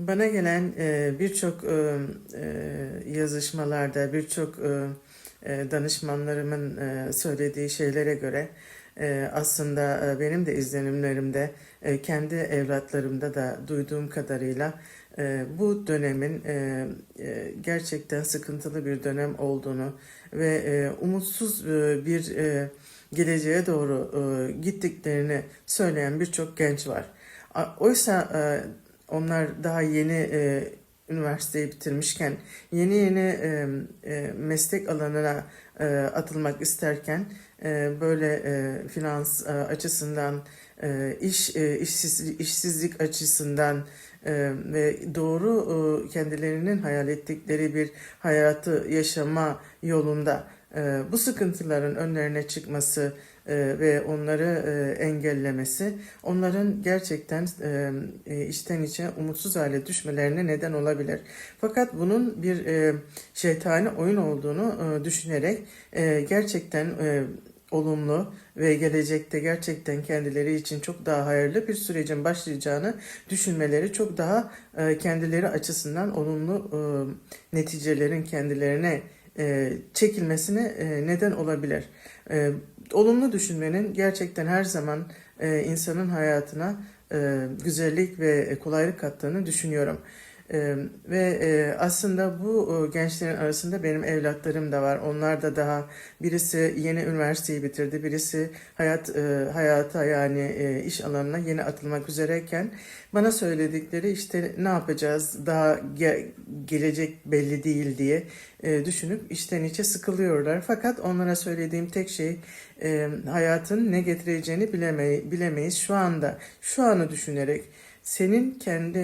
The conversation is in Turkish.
Bana gelen e, birçok e, e, yazışmalarda, birçok e, e, danışmanlarımın e, söylediği şeylere göre e, aslında e, benim de izlenimlerimde, e, kendi evlatlarımda da duyduğum kadarıyla e, bu dönemin e, e, gerçekten sıkıntılı bir dönem olduğunu ve e, umutsuz e, bir e, geleceğe doğru e, gittiklerini söyleyen birçok genç var. Oysa e, onlar daha yeni e, üniversiteyi bitirmişken, yeni yeni e, e, meslek alanına e, atılmak isterken e, böyle e, finans e, açısından, e, iş e, işsiz, işsizlik açısından e, ve doğru e, kendilerinin hayal ettikleri bir hayatı yaşama yolunda bu sıkıntıların önlerine çıkması e, ve onları e, engellemesi onların gerçekten e, içten içe umutsuz hale düşmelerine neden olabilir. Fakat bunun bir şeytani oyun olduğunu düşünerek gerçekten olumlu ve gelecekte gerçekten kendileri için çok daha hayırlı bir sürecin başlayacağını düşünmeleri çok daha kendileri açısından olumlu neticelerin kendilerine e, çekilmesine e, neden olabilir. E, olumlu düşünmenin gerçekten her zaman insanın hayatına güzellik ve kolaylık kattığını düşünüyorum. E, ve e, aslında bu e, gençlerin arasında benim evlatlarım da var. Onlar da daha birisi yeni üniversiteyi bitirdi, birisi hayat e, hayata yani e, iş alanına yeni atılmak üzereyken bana söyledikleri işte ne yapacağız daha ge- gelecek belli değil diye e, düşünüp içten içe sıkılıyorlar. Fakat onlara söylediğim tek şey e, hayatın ne getireceğini bilemeyi, bilemeyiz. Şu anda şu anı düşünerek senin kendi